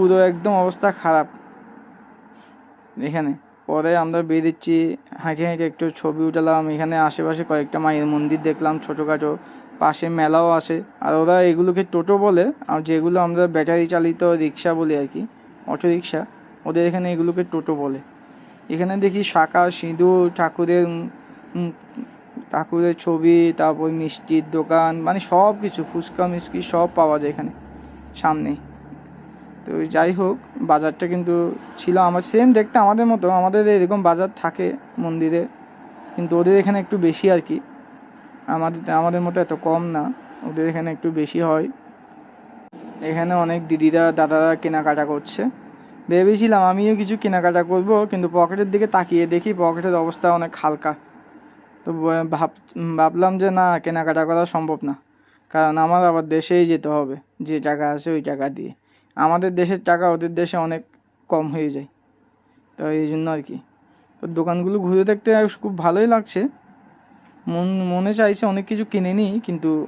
পুরো একদম অবস্থা খারাপ। এখানে পরে আমরা বেরিয়েছি হাঁটে হাঁটে একটু ছবি উঠালাম, এখানে আশেপাশে কয়েকটা মায়ের মন্দির দেখলাম ছোটোখাটো, পাশে মেলাও আসে আর ওরা এগুলোকে টোটো বলে, আর যেগুলো আমরা ব্যাটারি চালিত রিক্সা বলি আর কি অটো রিক্সা ওদের এখানে এগুলোকে টোটো বলে। এখানে দেখি শাঁখা, সিঁদুর, ঠাকুরের ঠাকুরের ছবি, তারপর মিষ্টির দোকান মানে সব কিছু ফুচকা, মিষ্টি সব পাওয়া যায় এখানে, সামনেই। তো যাই হোক, বাজারটা কিন্তু ছিল আমার সেম দেখতে আমাদের মতো, আমাদের এরকম বাজার থাকে মন্দিরে, কিন্তু ওদের এখানে একটু বেশি আর কি। আমাদের আমাদের মতো এত কম না, ওদের এখানে একটু বেশি হয়। এখানে অনেক দিদিরা, দাদারা কেনাকাটা করছে। ভেবেছিলাম আমিও কিছু কেনাকাটা করব, কিন্তু পকেটের দিকে তাকিয়ে দেখি পকেটের অবস্থা অনেক হালকা। তো ভাব, ভাবলাম যে না, কেনাকাটা করা সম্ভব না, কারণ আমার আবার দেশেই যেতে হবে, যে টাকা আছে ওই টাকা দিয়ে। আমাদের দেশের টাকা ওদের দেশে অনেক কম হয়ে যায়। তো এই জন্য আর কি। তো দোকানগুলো ঘুরে দেখতে খুব ভালোই লাগছে। মন, মনে চাইছে অনেক কিছু কিনে নিই, কিন্তু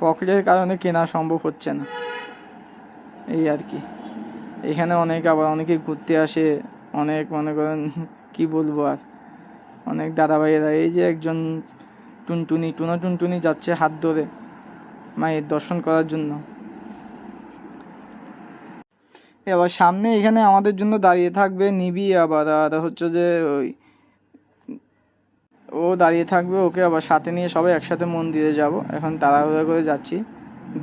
পকেটের কারণে কেনা সম্ভব হচ্ছে না। এই আর কি। এখানে অনেক আবার অনেকে ঘুরতে আসে, অনেক মনে করেন, কি বলব আর? অনেক দাদাভাইয়েরা, এই যে একজন টুনটুনি টুনা টুনটুনি যাচ্ছে হাত ধরে মায়ের দর্শন করার জন্য। এবার সামনে এখানে আমাদের জন্য দাঁড়িয়ে থাকবে নিবি আবার, আর হচ্ছে যে ওই ও দাঁড়িয়ে থাকবে, ওকে আবার সাথে নিয়ে সবাই একসাথে মন্দিরে যাব। এখন তাড়াহুড়া করে যাচ্ছি।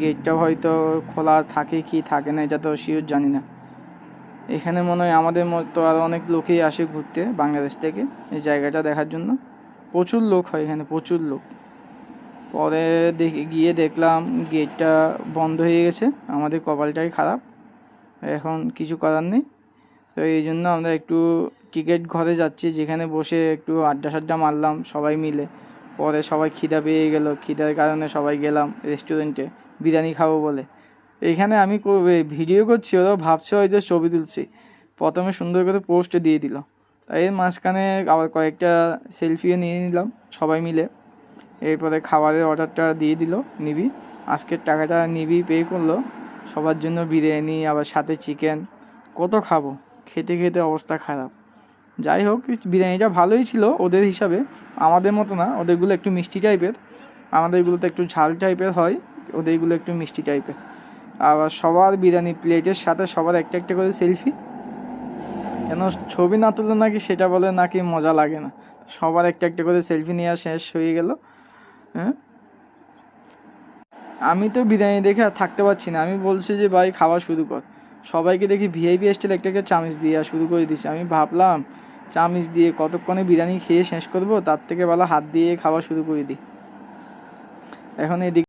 গেটটা হয়তো খোলা থাকে কি থাকে না, এটা তো শিওর জানি না। এখানে মনে হয় আমাদের মতো আরও অনেক লোকেই আসে ঘুরতে বাংলাদেশ থেকে এই জায়গাটা দেখার জন্য। প্রচুর লোক হয় এখানে, প্রচুর লোক। পরে দেখে, গিয়ে দেখলাম গেটটা বন্ধ হয়ে গেছে। আমাদের কপালটাই খারাপ। এখন কিছু করার নেই। তো এই জন্য আমরা একটু টিকিট ঘরে যাচ্ছি, যেখানে বসে একটু আড্ডা সাড্ডা মারলাম সবাই মিলে। পরে সবাই খিদা পেয়ে গেল, খিদার কারণে সবাই গেলাম রেস্টুরেন্টে বিরিয়ানি খাব বলে। এইখানে আমি ভিডিও করছি, ওরাও ভাবছে হয়তো ছবি তুলছি। প্রথমে সুন্দর করে পোস্ট দিয়ে দিল। তাই এর মাঝখানে আবার কয়েকটা সেলফিও নিয়ে নিলাম সবাই মিলে। এরপরে খাবারের অর্ডারটা দিয়ে দিল নিবি। আজকের টাকাটা নিবি পে করল। সবার জন্য বিরিয়ানি, আবার সাথে চিকেন কত খাব? খেতে খেতে অবস্থা খারাপ। যাই হোক, বিরিয়ানিটা ভালোই ছিল ওদের হিসাবে। আমাদের মতো না, ওদেরগুলো একটু মিষ্টি টাইপের আমাদেরগুলোতে একটু ঝাল টাইপের হয়, ওদেরগুলো একটু মিষ্টি টাইপের আবার সবার বিরিয়ানি প্লেটের সাথে সবার একটা একটা করে সেলফি কেন, ছবি না তুললে নাকি সেটা বলে নাকি মজা লাগে না। সবার একটা একটা করে সেলফি নেওয়া শেষ হয়ে গেল। হ্যাঁ? আমি তো বিরিয়ানি দেখে আর থাকতে পারছি না। আমি বলছি যে, ভাই, খাওয়া শুরু কর। সবাইকে দেখি ভিআইপি স্টাইল একটা একটা চামিচ দিয়ে শুরু করে দিছি। আমি ভাবলাম, চামিচ দিয়ে কতক্ষণে বিরিয়ানি খেয়ে শেষ করব? তার থেকে ভালো হাত দিয়ে খাওয়া শুরু করে দিই। এখন এদিকে